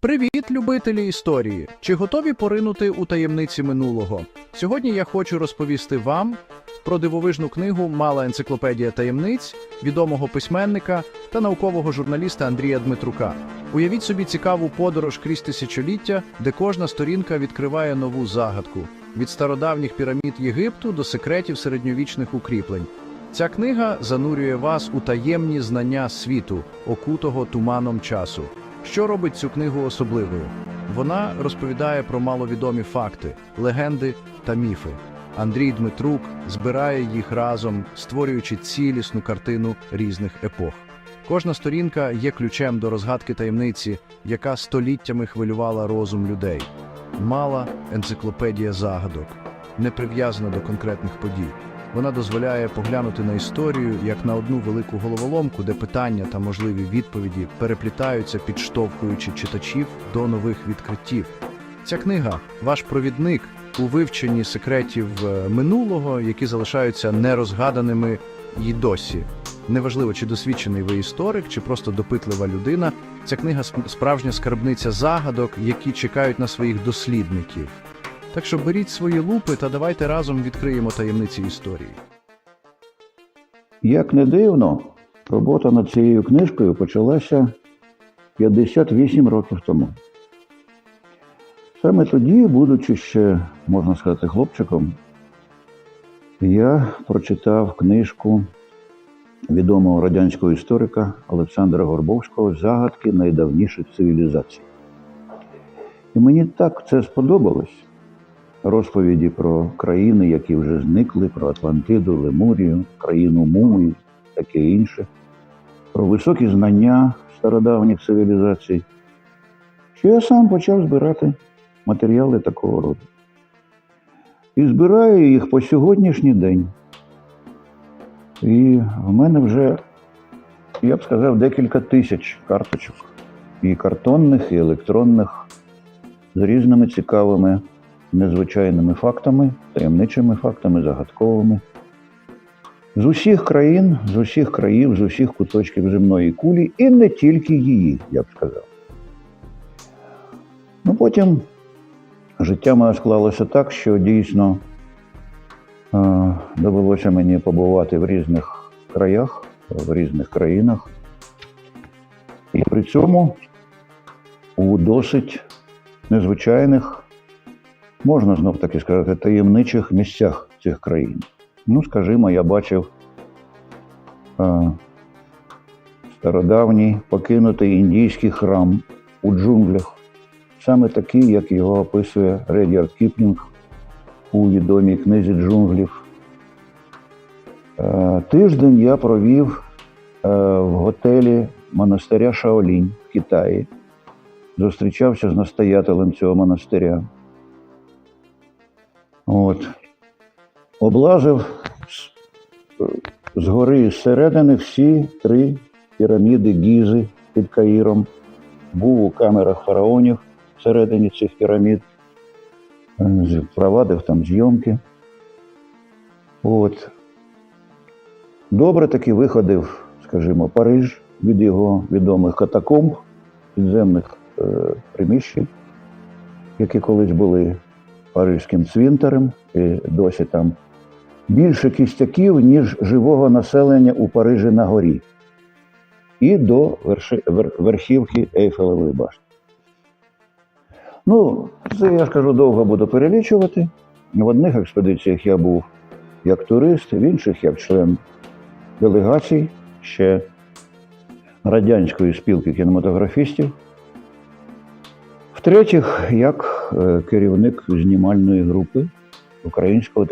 Привіт, любителі історії! Чи готові поринути у таємниці минулого? Сьогодні я хочу розповісти вам про дивовижну книгу Мала енциклопедія таємниць відомого письменника та наукового журналіста Андрія Дмитрука. Уявіть собі цікаву подорож крізь тисячоліття, де кожна сторінка відкриває нову загадку від стародавніх пірамід Єгипту до секретів середньовічних укріплень. Ця книга занурює вас у таємні знання світу, окутого туманом часу. Що робить цю книгу особливою? Вона розповідає про маловідомі факти, легенди та міфи. Андрій Дмитрук збирає їх разом, створюючи цілісну картину різних епох. Кожна сторінка є ключем до розгадки таємниці, яка століттями хвилювала розум людей. Мала енциклопедія загадок, не прив'язана до конкретних подій. Вона дозволяє поглянути на історію як на одну велику головоломку, де питання та можливі відповіді переплітаються, підштовхуючи читачів до нових відкриттів. Ця книга ваш провідник у вивченні секретів е, минулого, які залишаються нерозгаданими і досі. Неважливо, чи досвідчений ви історик, чи просто допитлива людина. Ця книга справжня скарбниця загадок, які чекають на своїх дослідників. Так що беріть свої лупи та давайте разом відкриємо таємниці історії. Як не дивно, робота над цією книжкою почалася 58 років тому. Саме тоді, будучи ще, можна сказати, хлопчиком, я прочитав книжку відомого радянського історика Олександра Горбовського Загадки найдавніших цивілізацій. І мені так це сподобалось. Розповіді про країни, які вже зникли, про Атлантиду, Лемурію, країну Мумії, таке інше, про високі знання стародавніх цивілізацій, що я сам почав збирати матеріали такого роду. І збираю їх по сьогоднішній день. І в мене вже, я б сказав, декілька тисяч карточок, і картонних, і електронних, з різними цікавими незвичайними фактами, таємничими фактами, загадковими. З усіх країн, з усіх країв, з усіх куточків земної кулі, і не тільки її, я б сказав. Ну потім життя моє склалося так, що дійсно е, довелося мені побувати в різних краях, в різних країнах. І при цьому у досить незвичайних можна знов таки сказати, таємничих місцях цих країн. Ну, скажімо, я бачив е, стародавній покинутий індійський храм у джунглях, саме такий, як його описує Редярд Кіплінг у відомій книзі джунглів. Е, тиждень я провів е, в готелі монастиря Шаолінь в Китаї. Зустрічався з настоятелем цього монастиря. От. Облазив з, з гори і зсередини всі три піраміди Гізи під Каїром. Був у камерах фараонів всередині цих пірамід, е, провадив там зйомки. От. Добре таки виходив, скажімо, Париж від його відомих катакомб, підземних е, приміщень, які колись були паризьким цвинтарем, і досі там більше кістяків, ніж живого населення у Парижі на горі. І до верши, вер, верхівки Ейфелевої башти. Ну, це я ж кажу, довго буду перелічувати. В одних експедиціях я був як турист, в інших як член делегацій ще радянської спілки кінематографістів. В-третіх, як е, керівник знімальної групи українського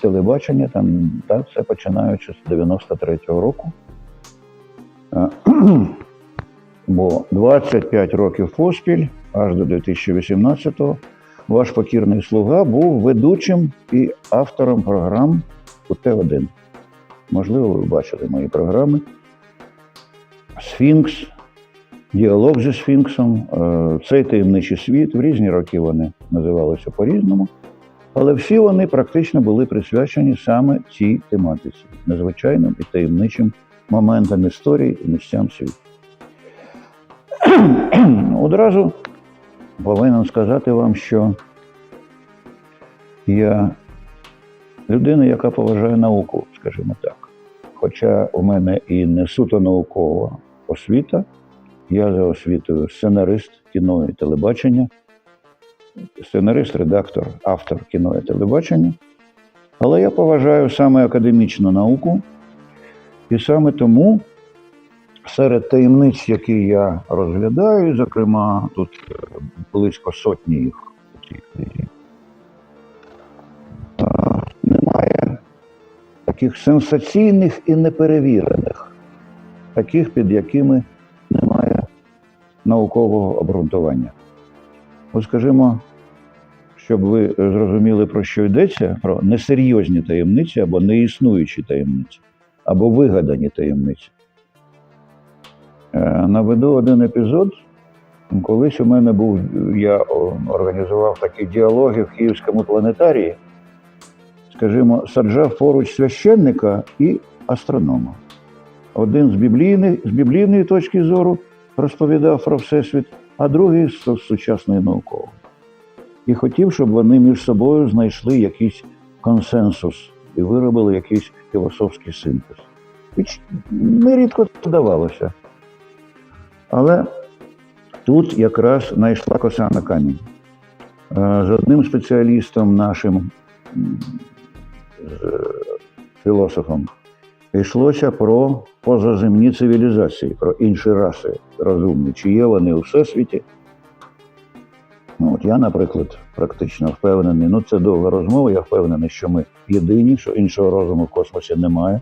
телебачення, там так, це починаючи з 93-го року. Е, Бо 25 років поспіль, аж до 2018-го, ваш покірний слуга був ведучим і автором програм у Т1. Можливо, ви бачили мої програми. Сфінкс, діалог зі Сфінксом, е, цей таємничий світ. В різні роки вони називалися по-різному. Але всі вони практично були присвячені саме цій тематиці, незвичайним і таємничим моментам історії і місцям світу. Одразу повинен сказати вам, що я людина, яка поважає науку, скажімо так. Хоча у мене і не суто наукова освіта, я за освітою сценарист кіно і телебачення, сценарист, редактор, автор кіно і телебачення. Але я поважаю саме академічну науку, і саме тому серед таємниць, які я розглядаю, зокрема, тут е, близько сотні їх у цій книзі, немає таких сенсаційних і неперевірених, таких, під якими наукового обґрунтування. От, скажімо, щоб ви зрозуміли, про що йдеться, про несерйозні таємниці або неіснуючі таємниці, або вигадані таємниці. Е, Наведу один епізод. Колись у мене був, я організував такі діалоги в Київському планетарії. Скажімо, саджав поруч священника і астронома. Один з біблійної, з біблійної точки зору розповідав про Всесвіт, а другий з сучасної наукової. І хотів, щоб вони між собою знайшли якийсь консенсус і виробили якийсь філософський синтез. І нерідко це вдавалося. Але тут якраз знайшла коса на камінь. З одним спеціалістом нашим е, філософом йшлося про позаземні цивілізації, про інші раси розумні, чи є вони у всесвіті. Ну, от я, наприклад, практично впевнений, ну це довга розмова, я впевнений, що ми єдині, що іншого розуму в космосі немає.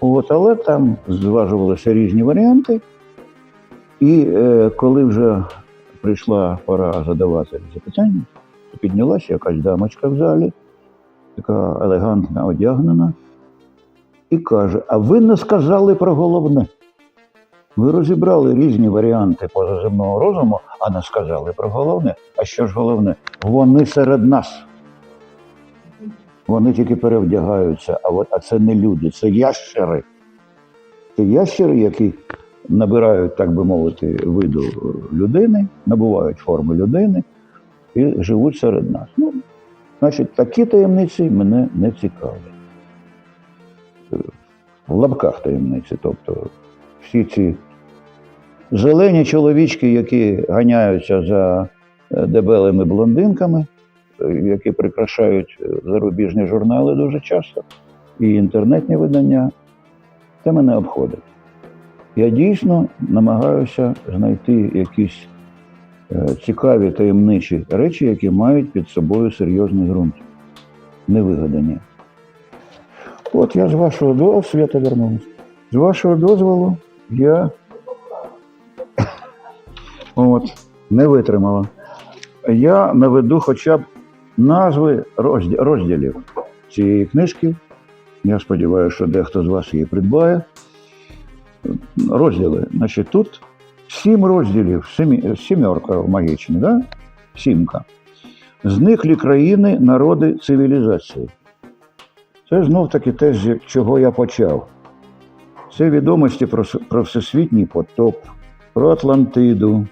От, але там зважувалися різні варіанти. І е, коли вже прийшла пора задавати запитання, то піднялася якась дамочка в залі, така елегантно одягнена, і каже: А ви не сказали про головне. Ви розібрали різні варіанти позаземного розуму, а не сказали про головне. А що ж головне? Вони серед нас. Вони тільки перевдягаються, а, а це не люди, це ящери. Це ящери, які набирають, так би мовити, виду людини, набувають форми людини і живуть серед нас. Ну, значить, такі таємниці мене не цікавлять. В лапках таємниці, тобто всі ці зелені чоловічки, які ганяються за е, дебелими блондинками, е, які прикрашають е, зарубіжні журнали дуже часто, і інтернетні видання, це мене обходить. Я дійсно намагаюся знайти якісь цікаві таємничі речі, які мають під собою серйозний ґрунт, невигадані. От я з вашого дозволу, Свята вернувся. З вашого дозволу я от, не витримала. Я наведу хоча б назви розділів цієї книжки. Я сподіваюся, що дехто з вас її придбає. Розділи. Значить, тут сім розділів, сімерка магічна, да? сімка. Зниклі країни, народи, цивілізації. Це знов таки те, з чого я почав. Це відомості про, про всесвітній потоп, про Атлантиду,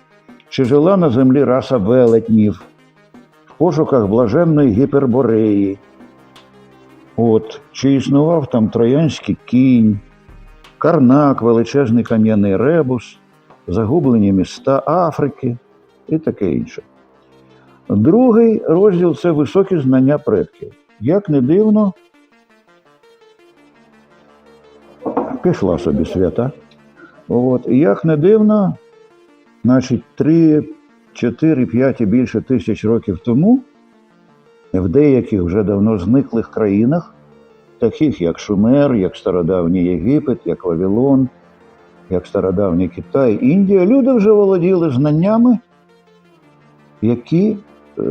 чи жила на землі раса велетнів, в пошуках блаженної гіпербореї. От, чи існував там троянський кінь, Карнак, величезний кам'яний ребус, загублені міста Африки і таке інше. Другий розділ це високі знання предків. Як не дивно, пішла собі свята. От. І як не дивно, значить, 3, 4, 5 і більше тисяч років тому в деяких вже давно зниклих країнах, таких як Шумер, як Стародавній Єгипет, як Вавилон, як Стародавній Китай, Індія, люди вже володіли знаннями, які, е,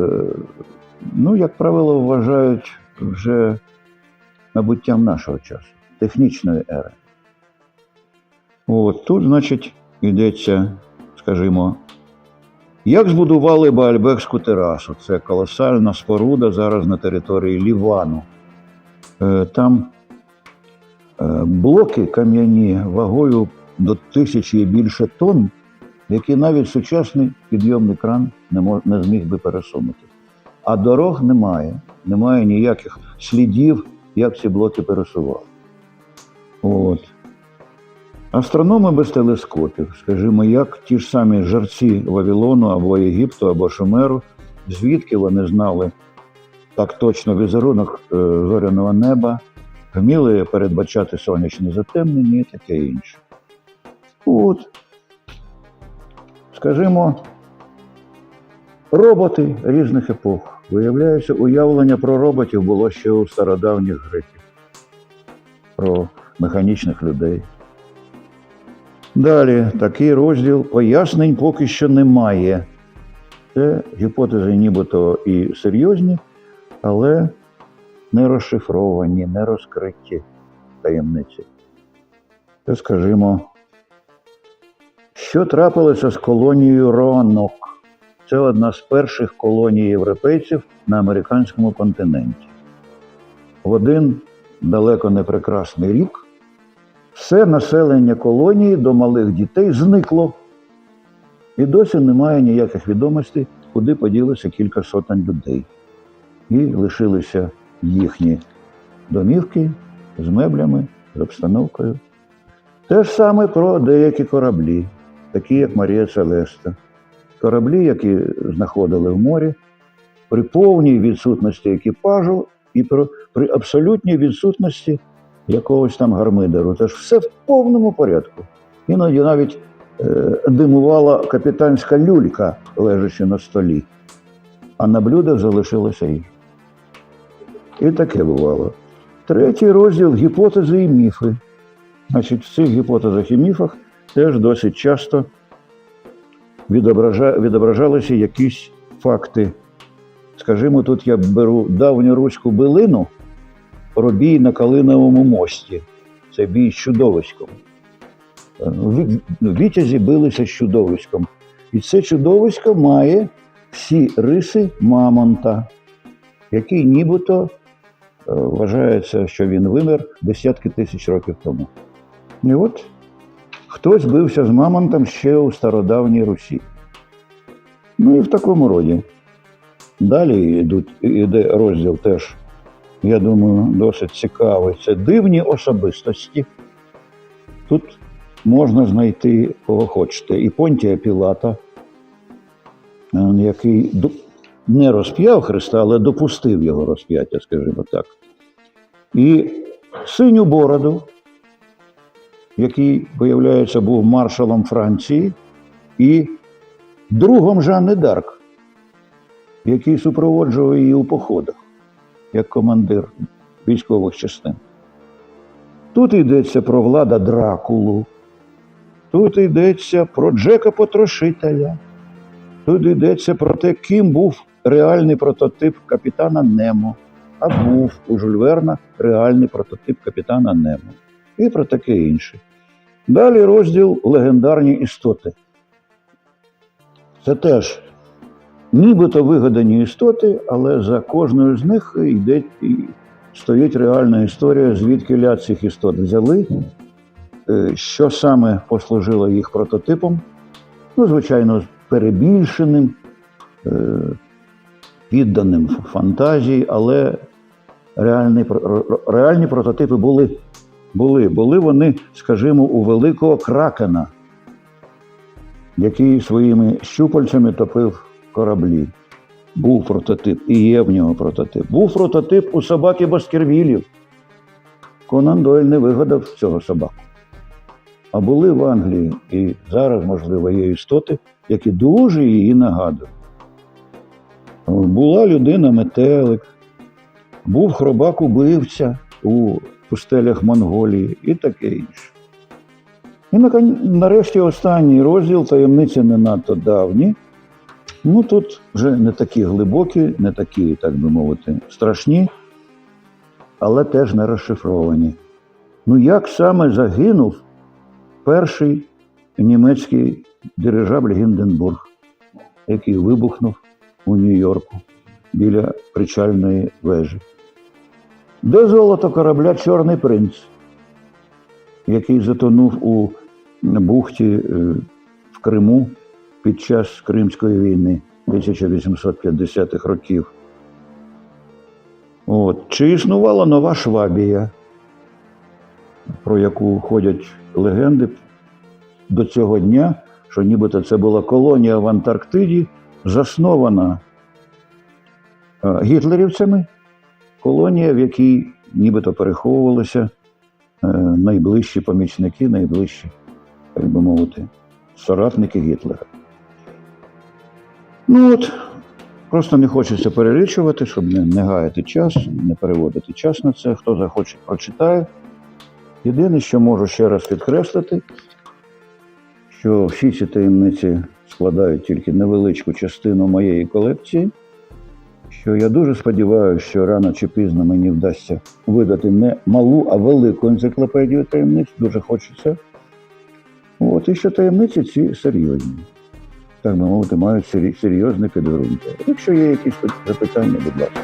ну, як правило, вважають вже набуттям нашого часу, технічної ери. От тут, значить, йдеться, скажімо, як збудували Баальбекську терасу? Це колосальна споруда зараз на території Лівану. Е, Там е, блоки кам'яні вагою до тисячі і більше тонн які навіть сучасний підйомний кран не, зміг би пересунути. А дорог немає, немає ніяких слідів, як ці блоки пересували. От. Астрономи без телескопів, скажімо, як ті ж самі жерці Вавилону або Єгипту, або Шумеру, звідки вони знали так точно візерунок е, зоряного неба, вміли передбачати сонячне затемнення і таке інше. От, скажімо, роботи різних епох. Виявляється, уявлення про роботів було ще у стародавніх греків, про механічних людей. Далі такий розділ пояснень поки що немає. Це гіпотези нібито і серйозні, але не розшифровані, не розкриті таємниці. Це, скажімо, що трапилося з колонією Роанок? Це одна з перших колоній європейців на американському континенті. В один далеко не прекрасний рік все населення колонії до малих дітей зникло. І досі немає ніяких відомостей, куди поділися кілька сотень людей. І лишилися їхні домівки з меблями, з обстановкою. Те ж саме про деякі кораблі, такі як Марія Целеста. Кораблі, які знаходили в морі, при повній відсутності екіпажу і при абсолютній відсутності якогось там гармидеру. Тож все в повному порядку. Іноді навіть е, димувала капітанська люлька, лежачи на столі, а на блюдах залишилося їжа. І таке бувало. Третій розділ гіпотези і міфи. Значить, в цих гіпотезах і міфах теж досить часто відобража, відображалися якісь факти. Скажімо, тут я беру давню руську билину про бій на Калиновому мості. Це бій з чудовиськом. Е, Вітязі билися з чудовиськом. І це чудовисько має всі риси мамонта, який нібито е, вважається, що він вимер десятки тисяч років тому. І от хтось бився з мамонтом ще у стародавній Русі. Ну і в такому роді. Далі йде розділ теж, я думаю, досить цікавий. Це дивні особистості. Тут можна знайти кого хочете. І Понтія Пілата, е, який не розп'яв Христа, але допустив його розп'яття, скажімо так. І синю бороду, який, виявляється, був маршалом Франції, і другом Жанни Дарк, який супроводжував її у походах як командир військових частин. Тут йдеться про влада Дракулу, тут йдеться про Джека Потрошителя, тут йдеться про те, ким був реальний прототип капітана Немо, а був у Жюль Верна реальний прототип капітана Немо. І про таке інше. Далі розділ легендарні істоти. Це теж нібито вигадані істоти, але за кожною з них йде і стоїть реальна історія, звідки ля цих істот взяли, е, що саме послужило їх прототипом. Ну, звичайно, перебільшеним, е, підданим фантазії, але реальні, реальні прототипи були. Були, були вони, скажімо, у великого кракена, який своїми щупальцями топив кораблі. Був прототип, і є в нього прототип. Був прототип у собаки Баскервілів. Конан Дойль не вигадав цього собаку. А були в Англії, і зараз, можливо, є істоти, які дуже її нагадують. Була людина метелик, був хробак убивця у пустелях Монголії і таке інше. І нарешті останній розділ таємниці не надто давні. Ну тут вже не такі глибокі, не такі, так би мовити, страшні, але теж не розшифровані. Ну як саме загинув перший німецький дирижабль Гінденбург, який вибухнув у Нью-Йорку біля причальної вежі? Де золото корабля Чорний принц, який затонув у бухті е, в Криму під час Кримської війни 1850-х років. От. Чи існувала нова Швабія, про яку ходять легенди до цього дня, що нібито це була колонія в Антарктиді, заснована е, гітлерівцями, колонія, в якій нібито переховувалися е, найближчі помічники, найближчі, так би мовити, соратники Гітлера. Ну от, просто не хочеться перелічувати, щоб не, не гаяти час, не переводити час на це. Хто захоче, прочитає. Єдине, що можу ще раз підкреслити, що всі ці таємниці складають тільки невеличку частину моєї колекції. Що я дуже сподіваюся, що рано чи пізно мені вдасться видати не малу, а велику енциклопедію таємниць. Дуже хочеться. От, і що таємниці ці серйозні. Так би мовити, мають серйозне підґрунтя. Якщо є якісь запитання, будь ласка.